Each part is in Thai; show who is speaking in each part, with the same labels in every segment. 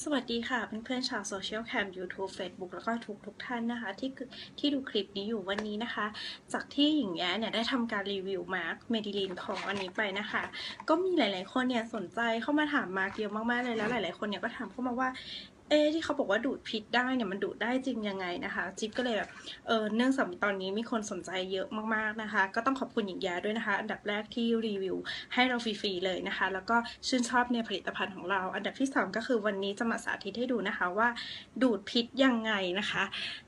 Speaker 1: สวัสดีค่ะเพื่อนๆชาวโซเชียลแคม YouTube Facebook แล้วก็ทุกทุกท่านนะคะ ที่ที่ดูคลิปนี้อยู่วันนี้นะคะ จากที่หญิงแย้เนี่ยได้ทำการรีวิวมาร์คเมดิลินของอันนี้ไปนะคะ ก็มีหลายๆคนเนี่ยสนใจเข้ามาถามมาร์คเยอะมากๆเลยแล้วหลายๆคนเนี่ยก็ถามเข้ามาว่า เอ๊ที่เขาบอกว่าดูดพิษได้เนี่ยมันดูดได้จริงยังไงนะคะ จิ๊บก็เลยแบบเออเนื่องจากตอนนี้มีคนสนใจเยอะมากๆนะคะ ก็ต้องขอบคุณหญิงย้ด้วยนะคะ อันดับแรกที่รีวิวให้เราฟรีๆเลยนะคะ แล้วก็ชื่นชอบในผลิตภัณฑ์ของเรา อันดับที่สองก็คือวันนี้จะมาสาธิตให้ดูนะคะว่าดูดพิษยังไงนะคะ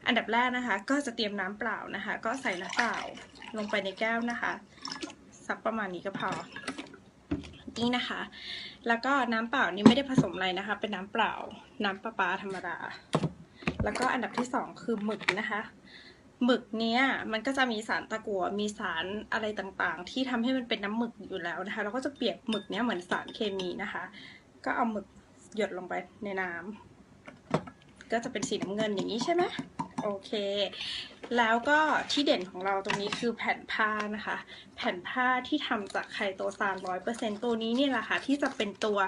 Speaker 1: อันดับแรกนะคะ ก็จะเตรียมน้ำเปล่านะคะ ก็ใส่น้ำเปล่าลงไปในแก้วนะคะสักประมาณนี้ก็พอ นี่นะคะ แล้วก็น้ำเปล่านี่ไม่ได้ผสมอะไรนะคะ เป็นน้ำเปล่า น้ำประปาธรรมดา แล้วก็อันดับที่สองคือหมึกนะคะหมึกเนี้ยมันก็จะมีสารตะกั่วมีสารอะไรต่างๆ ที่ทำให้มันเป็นน้ำหมึกอยู่แล้วนะคะ เราก็จะเปียบหมึกเนี้ยเหมือนสารเคมีนะคะ ก็เอาหมึกหยดลงไปในน้ำก็จะเป็นสีน้ำเงินอย่างนี้ใช่ไหม โอเค แล้วก็ที่เด่นของเราตรงนี้คือแผ่นผ้านะคะ แผ่นผ้าที่ทำจากไคโตซานร้อยเปอร์เซ็นตัวนี้นี่แหละค่ะ ที่จะเป็นตัว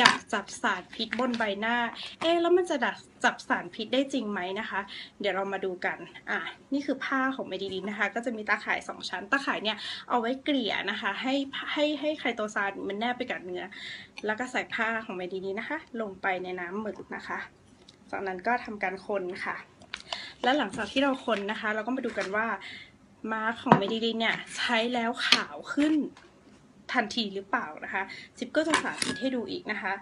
Speaker 1: ดักจับสารพิษบนใบหน้า เอ๊แล้วมันจะดักจับสารพิษได้จริงไหมนะคะ เดี๋ยวเรามาดูกัน อะ นี่คือผ้าของเมดิลินนะคะ ก็จะมีตาข่ายสองชั้น ตาข่ายเนี่ยเอาไว้เกลี่ยนะคะ ให้ให้ให้ไคโตซานมันแนบไปกับเนื้อ แล้วก็ใส่ผ้าของเมดิลินนะคะ ลงไปในน้ำหมึกนะคะจากนั้นก็ทำการคนค่ะ และหลังจากที่เราคนนะคะ เราก็มาดูกันว่ามาร์คของเมดิลินเนี่ยใช้แล้วขาวขึ้นทันทีหรือเปล่านะคะจิบก็จะสาธิตให้ดูอีกนะคะ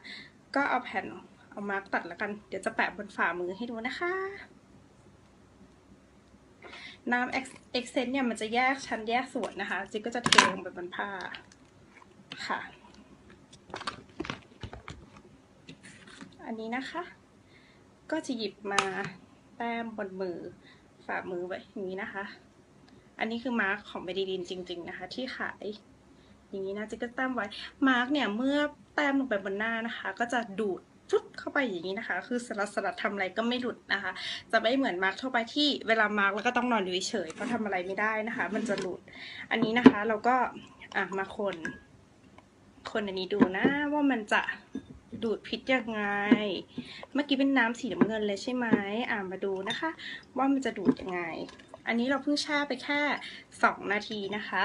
Speaker 1: ก็เอาแผ่นเอามาร์กตัดแล้วกัน เดี๋ยวจะแปะบนฝ่ามือให้ดูนะคะน้ำเอ็กเซนเนี่ยมันจะแยกชั้นแยกส่วนนะคะ จิบก็จะเทลงไปบนผ้าค่ะ อันนี้นะคะ ก็จะหยิบมา แต้มบนมือฝ่ามือไว้อย่างนี้นะคะ อันนี้คือมาร์กของเบดิลินจริง ๆนะคะ ที่ขาย อย่างนี้นะจะก็แต้มไว้ มาร์กเนี่ยเมื่อแต้มลงไปบนหน้านะคะ ก็จะดูดฟุดเข้าไปอย่างนี้นะคะ คือสลัดสลัดทำอะไรก็ไม่หลุดนะคะ จะไม่เหมือนมาร์กทั่วไปที่เวลามาร์กแล้วก็ต้องนอนอยู่เฉยเพราะทำอะไรไม่ได้นะคะ มันจะหลุด อันนี้นะคะเราก็อะมาคน คนอันนี้ดูนะว่ามันจะ ดูดพิษยังไง เมื่อกี้เป็นน้ำสีน้ำเงินเลยใช่ไหมอ่ามาดูนะคะ ว่ามันจะดูดยังไง อันนี้เราเพิ่งแช่ไปแค่ 2 นาทีนะคะ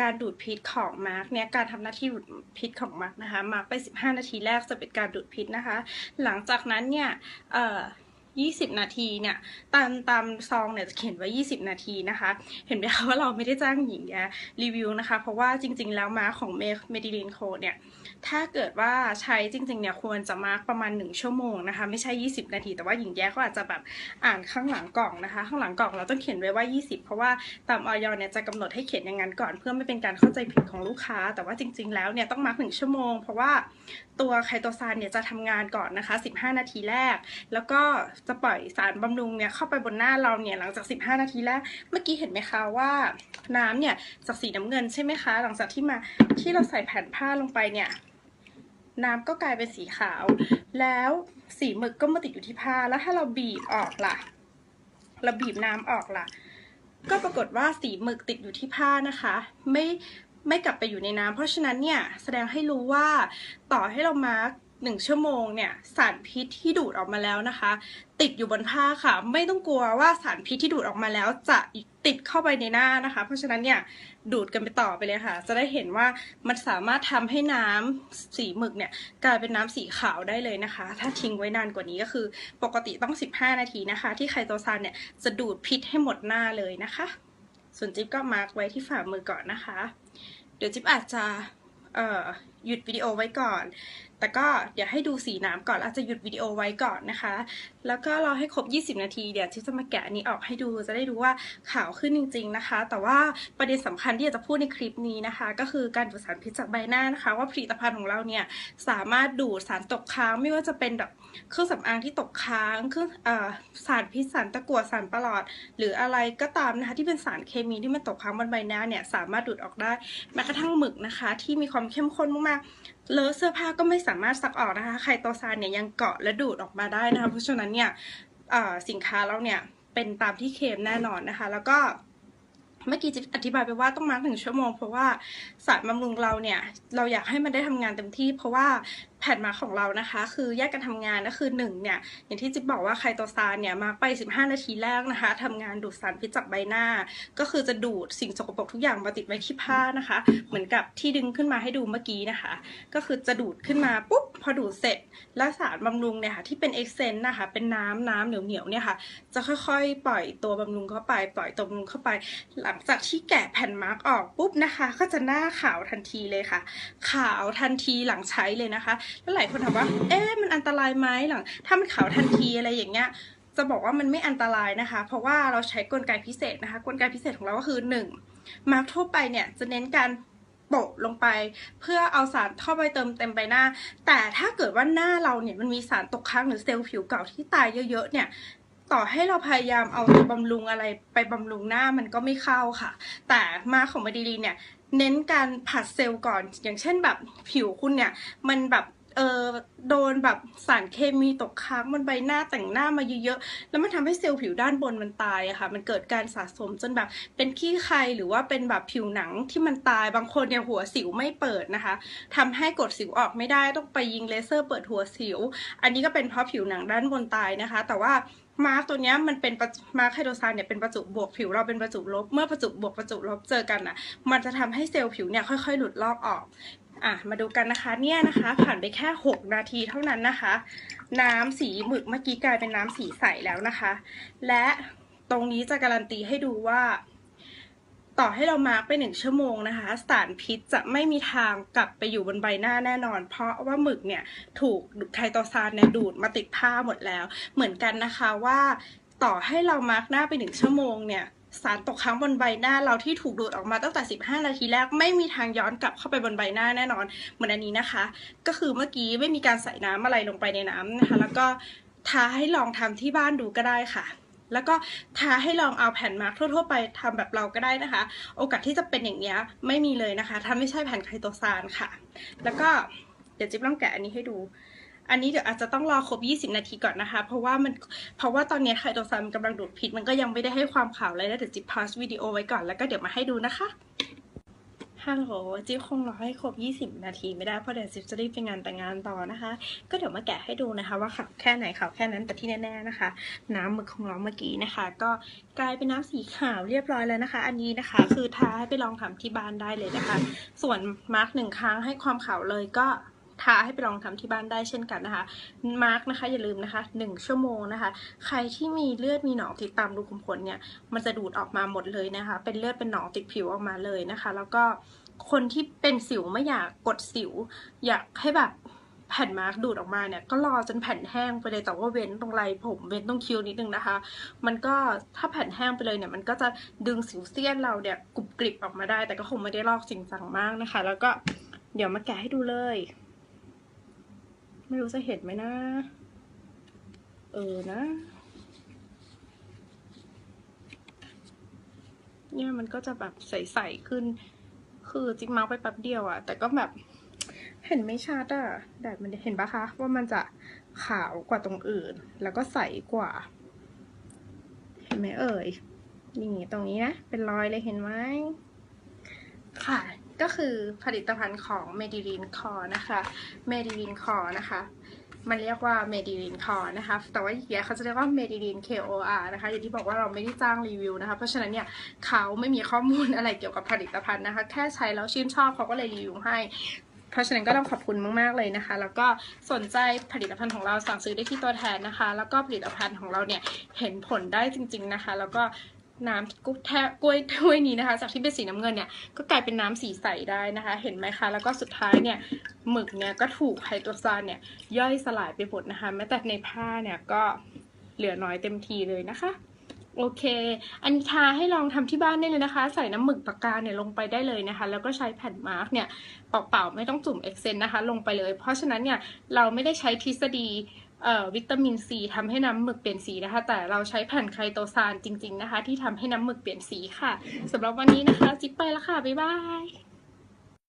Speaker 1: การดูดพิษของมาร์กเนี่ยการทำหน้าที่ดูดพิษของมาร์กนะคะมาร์กไป 15 นาทีแรกจะเป็นการดูดพิษนะคะ หลังจากนั้นเนี่ยเ20 นาทีเนี่ยตามตามซองเนี่ยจะเขียนไว้ 20 นาทีนะคะ เห็นไหมคะว่าเราไม่ได้จ้างหญิงแยรีวิวนะคะ เพราะว่าจริง ๆ แล้วมาร์กของเมดิลินโคเนี่ยถ้าเกิดว่าใช้จริงๆเนี่ยควรจะมาร์กประมาณ 1 ชั่วโมงนะคะ ไม่ใช่ 20 นาที แต่ว่าหญิงแย้เขาอาจจะแบบอ่านข้างหลังกล่องนะคะ ข้างหลังกล่องเราต้องเขียนไว้ว่า 20 เพราะว่าตามออยเนี่ยจะกำหนดให้เขียนอย่างนั้นก่อนเพื่อไม่เป็นการเข้าใจผิดของลูกค้า แต่ว่าจริง ๆ แล้วเนี่ยต้องมาร์กหนึ่งชั่วโมง เพราะว่าตัวไคโตซานเนี่ยจะทำงานก่อนนะคะ 15 นาทีแรก แล้วก็จะปล่อยสารบำรุงเนี่ยเข้าไปบนหน้าเราเนี่ยหลังจาก 15 นาทีแรกเมื่อกี้เห็นไหมคะว่าน้ำเนี่ยจากสีน้ำเงินใช่ไหมคะ หลังจากที่มาที่เราใส่แผ่นผ้าลงไปเนี่ยน้ำก็กลายเป็นสีขาว แล้วสีหมึกก็มาติดอยู่ที่ผ้าแล้วถ้าเราบีบออกล่ะเราบีบน้ำออกล่ะ ก็ปรากฏว่าสีหมึกติดอยู่ที่ผ้านะคะ ไม่ไม่กลับไปอยู่ในน้ำเพราะฉะนั้นเนี่ยแสดงให้รู้ว่าต่อให้เรามาร์ก หนึ่งชั่วโมงเนี่ยสารพิษที่ดูดออกมาแล้วนะคะ ติดอยู่บนผ้าค่ะ ไม่ต้องกลัวว่าสารพิษที่ดูดออกมาแล้วจะติดเข้าไปในหน้านะคะ เพราะฉะนั้นเนี่ยดูดกันไปต่อไปเลยค่ะ จะได้เห็นว่ามันสามารถทำให้น้ำสีหมึกเนี่ยกลายเป็นน้ำสีขาวได้เลยนะคะ ถ้าทิ้งไว้นานกว่านี้ก็คือ ปกติต้อง 15 นาทีนะคะ ที่ไคโตซานเนี่ยจะดูดพิษให้หมดหน้าเลยนะคะ ส่วนจิ๊บก็มาร์กไว้ที่ฝ่ามือก่อนนะคะ เดี๋ยวจิ๊บอาจจะหยุดวิดีโอไว้ก่อน แต่ก็เดี๋ยวให้ดูสีน้ำก่อนอาจจะหยุดวิดีโอไว้ก่อนนะคะ แล้วก็รอให้ครบ 20 นาทีเดี๋ยวที่จะมาแกะอันนี้ออกให้ดูจะได้รู้ว่าขาวขึ้นจริง ๆนะคะ แต่ว่าประเด็นสำคัญที่อยากจะพูดในคลิปนี้นะคะ ก็คือการดูดสารพิษจากใบหน้านะคะ ว่าผลิตภัณฑ์ของเราเนี่ยสามารถดูดสารตกค้างไม่ว่าจะเป็นแบบเครื่องสำอางที่ตกค้างเครื่องอสารพิษสารตะกั่วสารประหลอด หรืออะไรก็ตามนะคะที่เป็นสารเคมีที่มันตกค้างบนใบหน้าเนี่ยสามารถดูดออกได้แม้กระทั่งหมึกนะคะ ที่มีความเข้มข้นมากๆ เลอะเสื้อผ้าก็ไม่สามารถซักออกนะคะไคโตซานเนี่ยยังเกาะและดูดออกมาได้นะคะ เพราะฉะนั้นเนี่ยสินค้าเราเนี่ยเป็นตามที่เคมแน่นอนนะคะ แล้วก็ เมื่อกี้จะอธิบายไปว่าต้องมาร์กถึงชั่วโมง เพราะว่าสารบำรุงเราเนี่ยเราอยากให้มันได้ทำงานเต็มที่ เพราะว่าแผ่นมาของเรานะคะ คือแยกกันทำงานก็คือหนึ่งเนี่ยอย่างที่จิ๊บบอกว่าไคโตซานเนี่ยมาร์คไป 15 นาทีแรกนะคะทำงานดูดสารพิษจากใบหน้า ก็คือจะดูดสิ่งสกปรกทุกอย่างมาติดไว้ที่ผ้านะคะ เหมือนกับที่ดึงขึ้นมาให้ดูเมื่อกี้นะคะ ก็คือจะดูดขึ้นมาปุ๊บ พอดูดเสร็จแล้วสารบำรุงเนี่ยค่ะที่เป็นเอ็กเซนนะคะเป็นน้ำน้ำเหนียวเหนียวเนี่ยค่ะจะค่อยๆ ปล่อยตัวบำรุงเข้าไป ปล่อยตัวบำรุงเข้าไป หลังจากที่แกะแผ่นมาร์กออกปุ๊บนะคะ ก็จะหน้าขาวทันทีเลยค่ะ ขาวทันทีหลังใช้เลยนะคะ แล้วหลายคนถามว่า เอ๊ะมันอันตรายไหมหลังถ้ามันขาวทันทีอะไรอย่างเงี้ยจะบอกว่ามันไม่อันตรายนะคะ เพราะว่าเราใช้กลไกพิเศษนะคะ กลไกพิเศษของเราก็คือหนึ่งมาร์กทั่วไปเนี่ยจะเน้นการ โปะลงไป เพื่อเอาสารเข้าไปเติมเต็มใบหน้า แต่ถ้าเกิดว่าหน้าเราเนี่ยมันมีสารตกค้างหรือเซลล์ผิวเก่าที่ตายเยอะๆเนี่ยต่อให้เราพยายามเอาตัวบำรุงอะไรไปบำรุงหน้ามันก็ไม่เข้าค่ะ แต่มาของมาดีลีเนี่ยเน้นการผัดเซลล์ก่อน อย่างเช่นแบบผิวคุณเนี่ย มันแบบ เออโดนแบบสารเคมีตกค้างบนใบหน้าแต่งหน้ามาเยอะๆแล้วมันทำให้เซลล์ผิวด้านบนมันตายอะค่ะ มันเกิดการสะสมจนแบบเป็นขี้ใครหรือว่าเป็นแบบผิวหนังที่มันตายบางคนเนี่ยหัวสิวไม่เปิดนะคะทำให้กดสิวออกไม่ได้ต้องไปยิงเลเซอร์เปิดหัวสิว อันนี้ก็เป็นเพราะผิวหนังด้านบนตายนะคะ แต่ว่ามาร์กตัวนี้มันเป็นมาร์คไฮโดรซานเนี่ยเป็นประจุบวกผิวเราเป็นประจุลบ เมื่อประจุบวกประจุลบเจอกันอะ มันจะทำให้เซลล์ผิวเนี่ยค่อยๆ หลุดลอกออก อะมาดูกันนะคะเนี่ยนะคะ ผ่านไปแค่ 6 นาทีเท่านั้นนะคะ น้ำสีหมึกเมื่อกี้กลายเป็นน้ำสีใสแล้วนะคะ และตรงนี้จะการันตีให้ดูว่า ต่อให้เรามาร์กไปหนึ่งชั่วโมงนะคะ สารพิษจะไม่มีทางกลับไปอยู่บนใบหน้าแน่นอน เพราะว่าหมึกเนี่ยถูกไคโตซานเนี่ยดูดมาติดผ้าหมดแล้ว เหมือนกันนะคะว่าต่อให้เรามาร์กหน้าไปหนึ่งชั่วโมงเนี่ย สารตกค้างบนใบหน้าเราที่ถูกดูดออกมาตั้งแต่ 15 นาทีแรกไม่มีทางย้อนกลับเข้าไปบนใบหน้าแน่นอนเหมือนอันนี้นะคะ ก็คือเมื่อกี้ไม่มีการใส่น้ำอะไรลงไปในน้ำนะคะ แล้วก็ทาให้ลองทำที่บ้านดูก็ได้ค่ะแล้วก็ทาให้ลองเอาแผ่นมาร์กทั่ว ๆ ไปทำแบบเราก็ได้นะคะ โอกาสที่จะเป็นอย่างนี้ยไม่มีเลยนะคะ ถ้าไม่ใช่แผ่นไคโตซานค่ะ แล้วก็เดี๋ยวจิ๊บลองแกะอันนี้ให้ดู อันนี้เดี๋ยวอาจจะต้องรอครบ 20 นาทีก่อนนะคะ เพราะว่ามันเพราะว่าตอนนี้ไคโตซานมันกำลังดูดพิษมันก็ยังไม่ได้ให้ความขาวเลยนะเดี๋ยวจิ๊บพาสวิดีโอไว้ก่อนแล้วก็เดี๋ยวมาให้ดูนะคะฮัลโหลจิ๊บคงรอให้ครบ 20 นาทีไม่ได้เพราะเดี๋ยวจิ๊บจะรีบไปงานแต่งงานต่อนะคะ ก็เดี๋ยวมาแกะให้ดูนะคะ ว่าขาวแค่ไหนขาวแค่นั้นแต่ที่แน่ๆนะคะ น้ำหมึกของเราเมื่อกี้นะคะ ก็กลายเป็นน้ำสีขาวเรียบร้อยแล้วนะคะ อันนี้นะคะ คือท้าให้ไปลองทำที่บ้านได้เลยนะคะ ส่วนมาร์กหนึ่งครั้งให้ความขาวเลยก็ ทาให้ไปลองทำที่บ้านได้เช่นกันนะคะ มาร์กนะคะอย่าลืมนะคะหนึ่งชั่วโมงนะคะ ใครที่มีเลือดมีหนองติดตามรูขุมขนเนี่ยมันจะดูดออกมาหมดเลยนะคะ เป็นเลือดเป็นหนองติดผิวออกมาเลยนะคะ แล้วก็คนที่เป็นสิวไม่อยากกดสิว อยากให้แบบแผ่นมาร์กดูดออกมาเนี่ยก็รอจนแผ่นแห้งไปเลยแต่ว่าเว้นตรงไรผมเว้นตรงคิ้วนิดนึงนะคะ มันก็ถ้าแผ่นแห้งไปเลยเนี่ยมันก็จะดึงสิวเซียนเราเนี่ยกรุบกริบออกมาได้ แต่ก็คงไม่ได้ลอกจริงจังมากนะคะ แล้วก็เดี๋ยวมาแกะให้ดูเลย ไม่รู้จะเห็นไหมนะ เออนะ เนี่ยมันก็จะแบบใสๆขึ้น คือจิ๊กมาร์กไปแป๊บเดียวอะแต่ก็แบบเห็นไม่ชัดอะแดดมันเห็นปะคะ ว่ามันจะขาวกว่าตรงอื่น แล้วก็ใสกว่า เห็นไหมเอ่ยนี่ตรงนี้นะ เป็นรอยเลยเห็นไหมค่ะ ก็คือผลิตภัณฑ์ของ m e d i l i n Core นะคะ m e d i l i n Core นะคะมันเรียกว่า m e d i l i n Core นะคะ แต่ว่าอย่างเงี้ยเขาจะเรียกว่า m e d i l i n KOR นะคะ อย่างที่บอกว่าเราไม่ได้จ้างรีวิวนะคะ เพราะฉะนั้นเนี่ยเขาไม่มีข้อมูลอะไรเกี่ยวกับผลิตภัณฑ์นะคะ แค่ใช้แล้วชื่นชอบเขาก็เลยรีวิวให้ เพราะฉะนั้นก็ต้องขอบคุณมาก ๆ เลยนะคะ แล้วก็สนใจผลิตภัณฑ์ของเราสั่งซื้อได้ที่ตัวแทนนะคะ แล้วก็ผลิตภัณฑ์ของเราเนี่ยเห็นผลได้จริง ๆ นะคะ แล้วก็ น้ำกุ๊แทกล้วยถ้วยนี้นะคะ จากที่เป็นสีน้ำเงินเนี่ยก็กลายเป็นน้ำสีใสได้นะคะ เห็นไหมคะ แล้วก็สุดท้ายเนี่ยหมึกเนี่ยก็ถูกไฮโดรซานเนี่ยย่อยสลายไปหมดนะคะ แม้แต่ในผ้าเนี่ยก็เหลือน้อยเต็มทีเลยนะคะโอเค อันนี้ทาให้ลองทำที่บ้านได้เลยนะคะ ใส่น้ำหมึกปากกาเนี่ยลงไปได้เลยนะคะ แล้วก็ใช้แผ่นมาร์กเนี่ยเปล่าๆไม่ต้องจุ่มเอ็กเซนนะคะ ลงไปเลย เพราะฉะนั้นเนี่ยเราไม่ได้ใช้ทฤษฎี วิตามินซีทำให้น้ำหมึกเปลี่ยนสีนะคะ แต่เราใช้แผ่นไคโตซานจริง ๆนะคะ ที่ทำให้น้ำหมึกเปลี่ยนสีค่ะสำหรับวันนี้นะคะจิ๊บไปแล้วค่ะ บ๊ายบาย